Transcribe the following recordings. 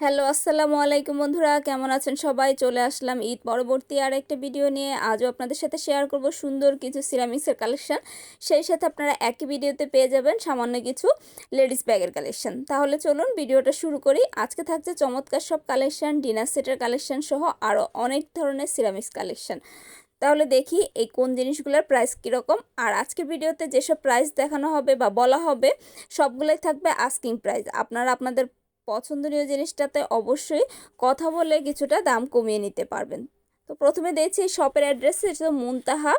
Hello, আসসালামু আলাইকুম বন্ধুরা, কেমন আছেন সবাই? চলে আসলাম ঈদ পরবর্তী আর একটা ভিডিও নিয়ে। আজও আপনাদের সাথে শেয়ার করব সুন্দর কিছু সিরামিক্সের কালেকশান সেই সাথে আপনারা একই ভিডিওতে পেয়ে যাবেন সামান্য কিছু লেডিস ব্যাগের কালেকশন তাহলে চলুন ভিডিওটা শুরু করি। আজকে থাকছে চমৎকার সব কালেকশন ডিনার সেটের কালেকশন সহ আরও অনেক ধরনের সিরামিক্স কালেকশন তাহলে দেখি এই কোন জিনিসগুলোর প্রাইস কীরকম। আর আজকের ভিডিওতে যেসব প্রাইস দেখানো হবে বা বলা হবে, সবগুলোই থাকবে আস্কিং প্রাইস আপনারা আপনাদের পছন্দনীয় জিনিসটাতে অবশ্যই কথা বলে কিছুটা দাম কমিয়ে নিতে পারবেন। তো প্রথমে দেখছি শপের অ্যাড্রেস এটা Muntaha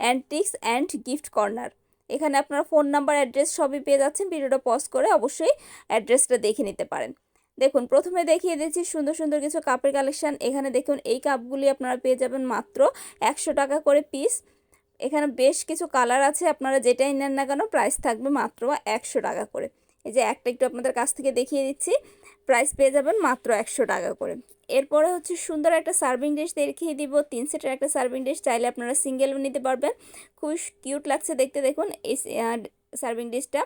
antiques and gift corner এখানে আপনার ফোন নাম্বার অ্যাড্রেস সবই পেয়ে যাচ্ছেন। ভিডিওটা পজ করে অবশ্যই অ্যাড্রেসটা দেখে নিতে পারেন। দেখুন, প্রথমে দেখিয়ে দিচ্ছি সুন্দর সুন্দর কিছু কাপের কালেকশান এখানে দেখুন, এই কাপগুলি আপনারা পেয়ে যাবেন মাত্র একশো টাকা করে পিস এখানে বেশ কিছু কালার আছে। আপনারা যেটাই নেন না কেন প্রাইস থাকবে মাত্র একশো টাকা করে। এই যে একটা একটু আপনাদের কাছ থেকে দেখিয়ে দিচ্ছি। প্রাইস পেয়ে যাবেন মাত্র একশো টাকা করে। এরপরে হচ্ছে সুন্দর একটা সার্ভিং ডিশ দেখিয়ে দিব। তিন সেটের একটা সার্ভিং ডিশ চাইলে আপনারা সিঙ্গেল নিতে পারবেন। খুবই কিউট লাগছে দেখতে দেখুন এই সার্ভিং ডিশটা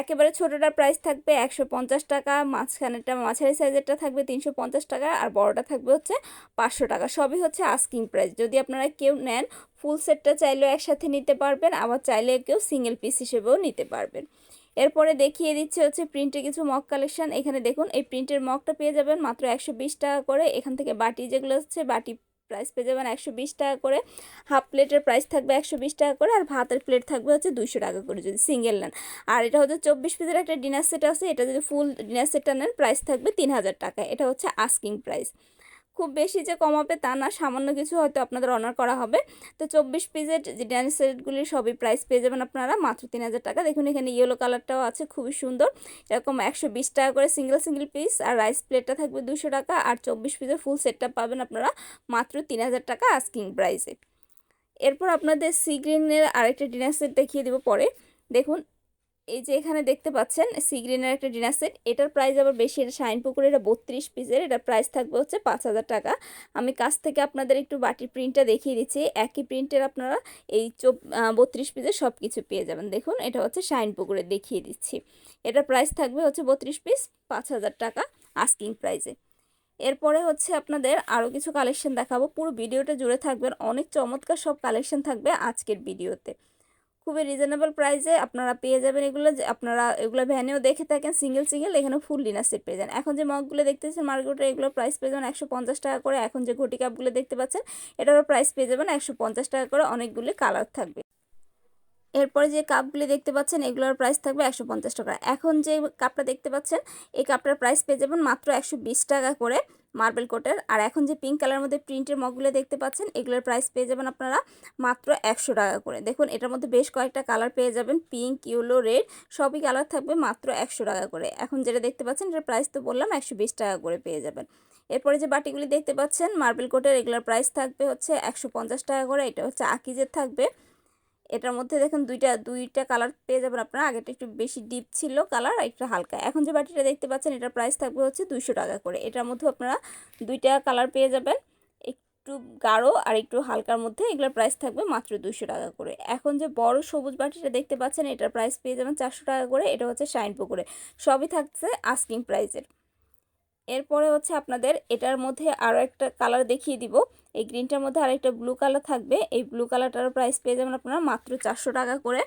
একেবারে ছোটোটার প্রাইস থাকবে একশো পঞ্চাশ টাকা, মাঝখানেরটা, মাঝারি সাইজেরটা থাকবে তিনশো পঞ্চাশ টাকা আর বড়টা থাকবে হচ্ছে পাঁচশো টাকা। সবই হচ্ছে আস্কিং প্রাইস যদি আপনারা কেউ নেন ফুল সেটটা চাইলেও একসাথে নিতে পারবেন, আবার চাইলে কেউ সিঙ্গেল পিস হিসেবেও নিতে পারবেন। এরপরে দেখিয়ে দিচ্ছে হচ্ছে প্রিন্টে কিছু মগ কালেকশন এখানে দেখুন, এই প্রিন্টের মগটা পেয়ে যাবেন মাত্র একশো বিশ টাকা করে। এখান থেকে বাটি যেগুলো হচ্ছে, বাটি প্রাইস পেয়ে যাবেন একশো বিশ টাকা করে। হাফ প্লেটের প্রাইস থাকবে একশো বিশ টাকা করে আর ভাতের প্লেট থাকবে হচ্ছে দুশো টাকা করে যদি সিঙ্গেল নেন। আর এটা হচ্ছে চব্বিশ পিসের একটা ডিনার সেট আছে। এটা যদি ফুল ডিনার সেটটা নেন প্রাইস থাকবে তিন হাজার টাকা। এটা হচ্ছে আস্কিং প্রাইস খুব বেশি যে কমাবে তা না, সামান্য কিছু হয়তো আপনাদের অনার করা হবে। তো চব্বিশ পিসের যে ড্যান্স সেটগুলি সবই প্রাইস পেয়ে যাবেন আপনারা। মাত্র তিন হাজার টাকা। দেখুন, এখানে ইয়েলো কালারটাও আছে, খুবই সুন্দর। এরকম একশো বিশ টাকা করে সিঙ্গেল সিঙ্গেল পিস আর রাইস প্লেটটা থাকবে দুশো টাকা। আর চব্বিশ পিসের ফুল সেটটা পাবেন আপনারা মাত্র তিন হাজার টাকা আস্কিং প্রাইসে এরপর আপনাদের সি গ্রিনের আরেকটা ডিনার সেট দেখিয়ে দেবো পরে। দেখুন এই যে এখানে দেখতে পাচ্ছেন সি গ্রিনের একটা ডিনার সেট। এটার প্রাইস আবার বেশি, এটা শাইন পুকুরে এটা বত্রিশ পিসের এটার প্রাইস থাকবে হচ্ছে পাঁচ হাজার টাকা। আমি কাছ থেকে আপনাদের একটু বাটির প্রিন্টটা দেখিয়ে দিচ্ছি। একই প্রিন্টের আপনারা এই চোপ বত্রিশ পিসের সব কিছু পেয়ে যাবেন। দেখুন, এটা হচ্ছে শাইন পুকুরে দেখিয়ে দিচ্ছি। এটার প্রাইস থাকবে হচ্ছে বত্রিশ পিস পাঁচ হাজার টাকা আস্কিং প্রাইসে এরপরে হচ্ছে আপনাদের আরও কিছু কালেকশন দেখাবো। পুরো ভিডিওটা জুড়ে থাকবেন। অনেক চমৎকার সব কালেকশন থাকবে আজকের ভিডিওতে। খুবই রিজনেবল প্রাইসে আপনারা পেয়ে যাবেন এগুলো। আপনারা এগুলো ভ্যানেও দেখে থাকেন সিঙ্গেল সিঙ্গেল এখানে ফুল ডিনার সেট পেয়ে যান। এখন যে মগগুলো দেখতেছেন মার্কেটে এগুলো প্রাইস পেয়ে যাবেন একশো পঞ্চাশ টাকা করে। এখন যে ঘটি কাপগুলো দেখতে পাচ্ছেন, এটারও প্রাইস পেয়ে যাবেন একশো পঞ্চাশ টাকা করে। অনেকগুলি কালার থাকবে। এরপরে যে কাপগুলি দেখতে পাচ্ছেন, এগুলোর প্রাইস থাকবে একশো পঞ্চাশ টাকা। এখন যে কাপটা দেখতে পাচ্ছেন, এই কাপটার প্রাইস পেয়ে যাবেন মাত্র একশো বিশ টাকা করে। মার্বেল কোটের। আর এখন যে পিঙ্ক কালার মধ্যে প্রিন্টের মগগুলো দেখতে পাচ্ছেন, এগুলোর প্রাইস পেয়ে যাবেন আপনারা মাত্র একশো টাকা করে। দেখুন, এটার মধ্যে বেশ কয়েকটা কালার পেয়ে যাবেন, পিঙ্ক ইউলো রেড, সবই কালার থাকবে মাত্র একশো টাকা করে। এখন যেটা দেখতে পাচ্ছেন, এটার প্রাইস তো বললাম, একশো বিশ টাকা করে পেয়ে যাবেন। এরপরে যে বাটিগুলি দেখতে পাচ্ছেন, মার্বেল কোটের এগুলোর প্রাইস থাকবে হচ্ছে একশো পঞ্চাশ টাকা করে। এটা হচ্ছে আকিজের থাকবে। এটার মধ্যে দেখেন দুইটা দুইটা কালার পেয়ে যাবেন আপনারা। আগেটা একটু বেশি ডিপ ছিল কালার আর একটু হালকা। এখন যে বাটিটা দেখতে পাচ্ছেন, এটার প্রাইস থাকবে হচ্ছে দুইশো টাকা করে। এটার মধ্যে আপনারা দুইটা কালার পেয়ে যাবেন। একটু গাঢ় আর একটু হালকার মধ্যে এগুলোর প্রাইস থাকবে মাত্র দুশো টাকা করে। এখন যে বড় সবুজ বাটিটা দেখতে পাচ্ছেন, এটার প্রাইস পেয়ে যাবেন চারশো টাকা করে। এটা হচ্ছে শাইন পুকুরে সবই থাকছে আস্কিং প্রাইসের এরপরে হচ্ছে আপনাদের এটার মধ্যে আরও একটা কালার দেখিয়ে দিব। এই গ্রিনটার মধ্যে আরেকটা ব্লু কালার থাকবে। এই ব্লু কালারটার প্রাইস পেয়ে যাবেন আপনারা মাত্র চারশো টাকা করে।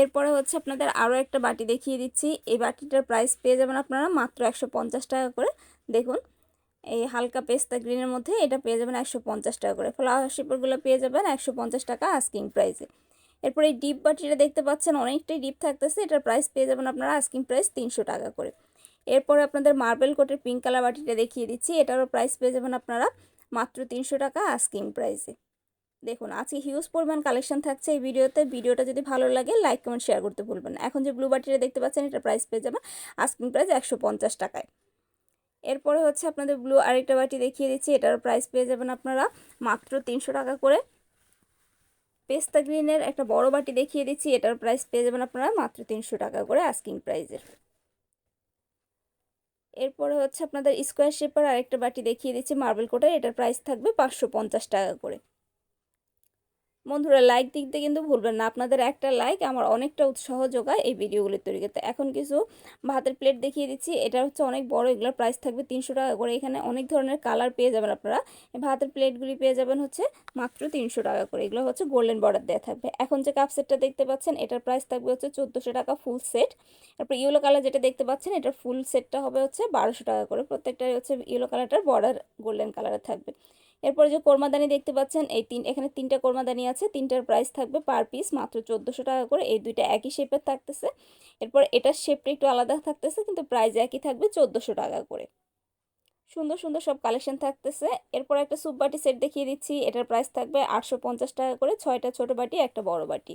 এরপরে হচ্ছে আপনাদের আরও একটা বাটি দেখিয়ে দিচ্ছি। এই বাটিটার প্রাইস পেয়ে যাবেন আপনারা মাত্র একশো পঞ্চাশ টাকা করে। দেখুন, এই হালকা পেস্তা গ্রিনের মধ্যে এটা পেয়ে যাবেন একশো পঞ্চাশ টাকা করে। ফ্লাওয়ার শিপারগুলো পেয়ে যাবেন একশো পঞ্চাশ টাকা আস্কিং প্রাইসে এরপর এই ডিপ বাটিটা দেখতে পাচ্ছেন, অনেকটাই ডিপ থাকতেছে। এটার প্রাইস পেয়ে যাবেন আপনারা আস্কিং প্রাইস তিনশো টাকা করে। এরপরে আপনাদের মার্বেল কোটের পিঙ্ক কালার বাটিটা দেখিয়ে দিচ্ছি। এটারও প্রাইস পেয়ে যাবেন আপনারা মাত্র তিনশো টাকা আস্কিং প্রাইসে দেখুন, আজকে হিউজ পরিমাণ কালেকশন থাকছে এই ভিডিওতে। ভিডিওটা যদি ভালো লাগে লাইক কমেন্ট শেয়ার করতে ভুলবেন এখন যে ব্লু বাটিটা দেখতে পাচ্ছেন, এটা প্রাইস পেয়ে যাবেন আস্কিং প্রাইস একশো পঞ্চাশ টাকায়। এরপরে হচ্ছে আপনাদের ব্লু আরেকটা বাটি দেখিয়ে দিচ্ছি এটার প্রাইস পেয়ে যাবেন আপনারা মাত্র তিনশো টাকা করে। পেস্তা গ্রিনের একটা বড় বাটি দেখিয়ে দিচ্ছি, এটার প্রাইস পেয়ে যাবেন আপনারা মাত্র তিনশো টাকা করে আস্কিং প্রাইজের এরপরে হচ্ছে আপনাদের স্কোয়ার শেপার আরেকটা বাটি দেখিয়ে দিচ্ছি মার্বেল কোটার এটার প্রাইস থাকবে পাঁচশো পঞ্চাশ টাকা করে। বন্ধুরা লাইক দিতে কিন্তু ভুলবেন না। আপনাদের একটা লাইক আমার অনেকটা উৎসাহ যোগায় এই ভিডিওগুলি তৈরি করতে। এখন কিছু ভাতের প্লেট দেখিয়ে দিচ্ছি। এটা হচ্ছে অনেক বড়, এগুলোর প্রাইস থাকবে তিনশো টাকা করে। এখানে অনেক ধরনের কালার পেয়ে যাবেন আপনারা। ভাতের প্লেটগুলি পেয়ে যাবেন হচ্ছে মাত্র তিনশো টাকা করে। এগুলো হচ্ছে গোল্ডেন বর্ডার দেওয়া থাকবে। এখন যে কাপ সেটটা দেখতে পাচ্ছেন, এটার প্রাইস থাকবে হচ্ছে চোদ্দোশো টাকা ফুল সেট তারপর ইয়েলো কালার যেটা দেখতে পাচ্ছেন, এটার ফুল সেটটা হবে হচ্ছে বারোশো টাকা করে। প্রত্যেকটাই হচ্ছে ইয়েলো কালারটার বর্ডার গোল্ডেন কালারের থাকবে। এরপরে যে কোরমাদানি দেখতে পাচ্ছেন, এই তিন, এখানে তিনটা কোরমাদানি আছে, তিনটার প্রাইস থাকবে পার পিস মাত্র চোদ্দোশো টাকা করে। এই দুইটা একই শেপের থাকতেছে। এরপর এটার শেপটা একটু আলাদা থাকতেছে, কিন্তু প্রাইস একই থাকবে চোদ্দোশো টাকা করে। সুন্দর সুন্দর সব কালেকশন থাকতেছে। এরপর একটা সুপ বাটি সেট দেখিয়ে দিচ্ছি। এটার প্রাইস থাকবে আটশো পঞ্চাশ টাকা করে, ছয়টা ছোটো বাটি, একটা বড় বাটি।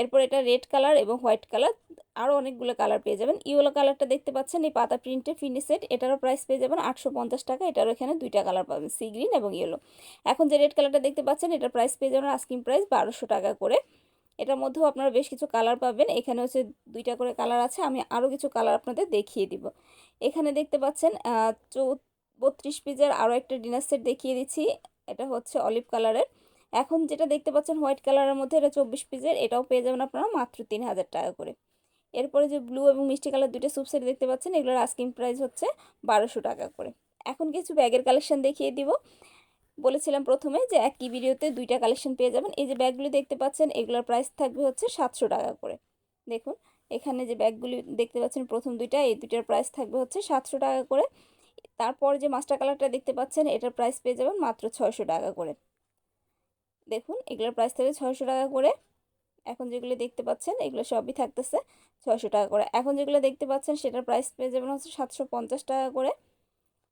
এরপর এটা রেড কালার এবং হোয়াইট কালার আরও অনেকগুলো কালার পেয়ে যাবেন। ইয়েলো কালারটা দেখতে পাচ্ছেন, এই পাতা প্রিন্টের ফিনি সেট এটারও প্রাইস পেয়ে যাবেন আটশো পঞ্চাশ টাকা। এটারও এখানে দুইটা কালার পাবেন সি গ্রিন এবং ইয়েলো এখন যে রেড কালারটা দেখতে পাচ্ছেন, এটার প্রাইস পেয়ে যাবেন আস্কিং প্রাইস বারোশো টাকা করে। এটার মধ্যেও আপনারা বেশ কিছু কালার পাবেন। এখানে হচ্ছে দুইটা করে কালার আছে, আমি আরও কিছু কালার আপনাদের দেখিয়ে দিব। এখানে দেখতে পাচ্ছেন চৌ, বত্রিশ পিসের আরও একটা ডিনার সেট দেখিয়ে দিচ্ছি। এটা হচ্ছে অলিভ কালারের এখন যেটা দেখতে পাচ্ছেন হোয়াইট কালারের মধ্যে এটা চব্বিশ পিসের, এটাও পেয়ে যাবেন আপনারা মাত্র তিন হাজার টাকা করে। এরপরে যে ব্লু এবং মিষ্টি কালার দুটো সুপ সেট দেখতে পাচ্ছেন, এগুলোর আস্কিং প্রাইস হচ্ছে বারোশো টাকা করে। এখন কিছু ব্যাগের কালেকশন দেখিয়ে দিব। বলেছিলাম প্রথমে যে একই ভিডিওতে দুইটা কালেকশন পেয়ে যাবেন। এই যে ব্যাগগুলি দেখতে পাচ্ছেন, এগুলোর প্রাইস থাকবে হচ্ছে সাতশো টাকা করে। দেখুন, এখানে যে ব্যাগগুলি দেখতে পাচ্ছেন, প্রথম দুইটা, এই দুইটার প্রাইস থাকবে হচ্ছে সাতশো টাকা করে। তারপর যে মাস্টার কালারটা দেখতে পাচ্ছেন, এটার প্রাইস পেয়ে যাবেন মাত্র ছয়শো টাকা করে। দেখুন, এগুলোর প্রাইস থাকবে ছয়শো টাকা করে। এখন যেগুলো দেখতে পাচ্ছেন, এগুলো সবই থাকতেছে ছয়শো টাকা করে। এখন যেগুলো দেখতে পাচ্ছেন, সেটার প্রাইস পেয়ে যাবেন হচ্ছে সাতশো পঞ্চাশ টাকা করে।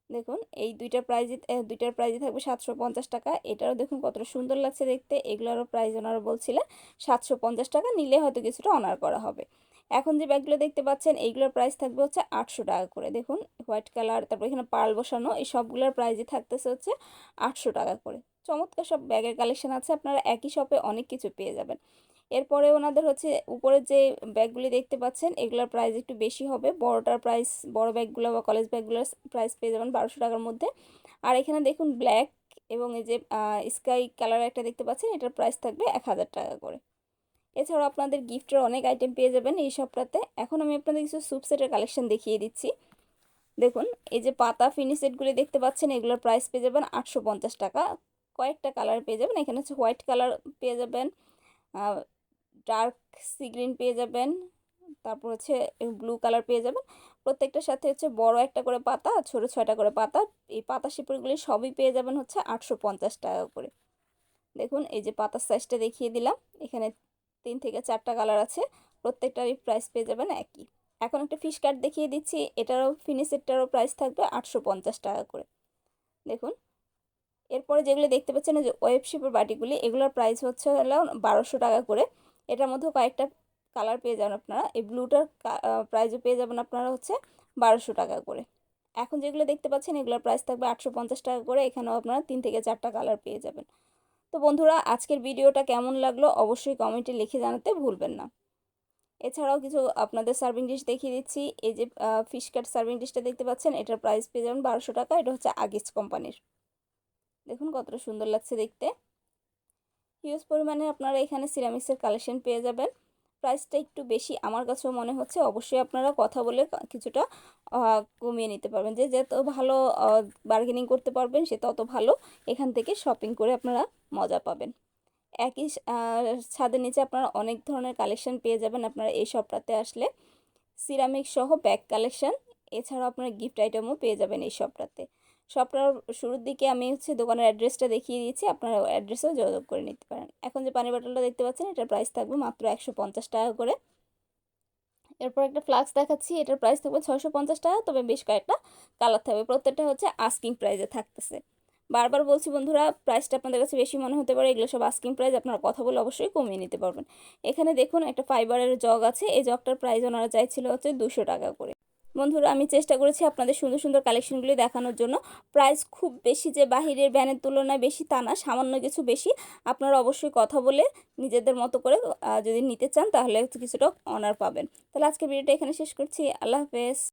দেখুন, এই দুইটা প্রাইজে দুইটার প্রাইজে থাকবে সাতশো পঞ্চাশ টাকা। এটারও দেখুন কতটা সুন্দর লাগছে দেখতে। এগুলোরও প্রাইজ ওনারা বলছিলেন সাতশো পঞ্চাশ টাকা নিলে হয়তো কিছুটা অনার করা হবে। এখন যে ব্যাগগুলো দেখতে পাচ্ছেন এইগুলোর প্রাইস থাকবে হচ্ছে আটশো টাকা করে। দেখুন হোয়াইট কালার তারপর এখানে পাল বসানো, এই সবগুলোর প্রাইজই থাকতেছে হচ্ছে আটশো টাকা করে। চমৎকার সব ব্যাগের কালেকশন আছে, আপনারা একই শপে অনেক কিছু পেয়ে যাবেন। এরপরে ওনাদের হচ্ছে উপরে যে ব্যাগগুলি দেখতে পাচ্ছেন, এগুলোর প্রাইস একটু বেশি হবে। বড়টার প্রাইস বড় ব্যাগগুলো বা কলেজ ব্যাগগুলোর প্রাইস পেয়ে যাবেন বারোশো টাকার মধ্যে। আর এখানে দেখুন ব্ল্যাক এবং এই যে স্কাই কালার একটা দেখতে পাচ্ছেন, এটার প্রাইস থাকবে এক হাজার টাকা করে। এছাড়াও আপনাদের গিফটের অনেক আইটেম পেয়ে যাবেন এই শপটাতে এখন আমি আপনাদের কিছু স্যুপ সেটের কালেকশন দেখিয়ে দিচ্ছি। দেখুন, এই যে পাতা ফিনি সেটগুলি দেখতে পাচ্ছেন, এগুলোর প্রাইস পেয়ে যাবেন আটশো পঞ্চাশ টাকা। কয়েকটা কালার পেয়ে যাবেন। এখানে হচ্ছে হোয়াইট কালার পেয়ে যাবেন ডার্ক সি গ্রিন পেয়ে যাবেন, তারপর হচ্ছে ব্লু কালার পেয়ে যাবেন। প্রত্যেকটার সাথে হচ্ছে বড় একটা করে পাতা, ছোটো ছয়টা করে পাতা, এই পাতা শিপুরগুলি সবই পেয়ে যাবেন হচ্ছে আটশো পঞ্চাশ টাকা করে। দেখুন, এই যে পাতার সাইজটা দেখিয়ে দিলাম, এখানে তিন থেকে চারটা কালার আছে, প্রত্যেকটারই প্রাইস পেয়ে যাবেন একই। এখন একটা ফিশ কাট দেখিয়ে দিচ্ছি, এটারও ফিনিশেরটারও প্রাইস থাকবে আটশো পঞ্চাশ টাকা করে। দেখুন এরপরে যেগুলো দেখতে পাচ্ছেন যে ওয়েব শিপের বাটিগুলি, এগুলোর প্রাইস হচ্ছে হলো বারোশো টাকা করে। এটার মধ্যে কয়েকটা কালার পেয়ে যাবেন আপনারা। এই ব্লুটার প্রাইসও পেয়ে যাবেন আপনারা হচ্ছে বারোশো টাকা করে। এখন যেগুলো দেখতে পাচ্ছেন, এগুলোর প্রাইস থাকবে আটশো পঞ্চাশ টাকা করে। এখানেও আপনারা তিন থেকে চারটা কালার পেয়ে যাবেন। তো বন্ধুরা, আজকের ভিডিওটা কেমন লাগল অবশ্যই কমেন্টে লিখে জানাতে ভুলবেন না। এছাড়াও কিছু আপনাদের সার্ভিং ডিশ দেখিয়ে দিচ্ছি। এই যে ফিশ কাট সার্ভিং ডিশটা দেখতে পাচ্ছেন, এটার প্রাইস পেয়ে যাবেন বারোশো টাকা। এটা হচ্ছে আগিস কোম্পানির। দেখুন কতটা সুন্দর লাগছে দেখতে। হিউজ পরিমাণে আপনারা এখানে সিরামিক্সের কালেকশন পেয়ে যাবেন। প্রাইসটা একটু বেশি, আমার কাছেও মনে হচ্ছে। অবশ্যই আপনারা কথা বলে কিছুটা কমিয়ে নিতে পারবেন। যে যত ভালো বার্গেনিং করতে পারবেন, সে তত ভালো। এখান থেকে শপিং করে আপনারা মজা পাবেন। একই ছাদের নিচে আপনারা অনেক ধরনের কালেকশন পেয়ে যাবেন আপনারা এই শপটাতে আসলে। সিরামিক সহ ব্যাগ কালেকশন এছাড়াও আপনারা গিফট আইটেমও পেয়ে যাবেন এই শপটাতে সবটার শুরুর দিকে আমি হচ্ছে দোকানের অ্যাড্রেসটা দেখিয়ে দিয়েছি। আপনারা অ্যাড্রেসেও যোগাযোগ করে নিতে পারেন। এখন যে পানি বটলটা দেখতে পাচ্ছেন, এটার প্রাইস থাকবে মাত্র একশো পঞ্চাশ টাকা করে। এরপর একটা ফ্লাক্স দেখাচ্ছি, এটার প্রাইস থাকবে ছশো পঞ্চাশ টাকা, তবে বেশ কয়েকটা কালার থাকবে। প্রত্যেকটা হচ্ছে আস্কিং প্রাইসে থাকতেছে। বারবার বলছি, বন্ধুরা প্রাইসটা আপনাদের কাছে বেশি মনে হতে পারে, এগুলো সব আস্কিং প্রাইস আপনারা কথা বলে অবশ্যই কমিয়ে নিতে পারবেন। এখানে দেখুন, একটা ফাইবারের জগ আছে। এই জগটার প্রাইস ওনারা চাইছিল হচ্ছে দুশো টাকা করে। বন্ধুরা, আমি চেষ্টা করেছি আপনাদের সুন্দর সুন্দর কালেকশনগুলি দেখানোর জন্য। প্রাইস খুব বেশি যে বাহিরের ব্যানের তুলনায় বেশি তা না, সামান্য কিছু বেশি। আপনারা অবশ্যই কথা বলে নিজেদের মতো করে যদি নিতে চান তাহলে কিছুটা অনার পাবেন। তাহলে আজকে ভিডিওটা এখানে শেষ করছি। আল্লাহ হাফেজ।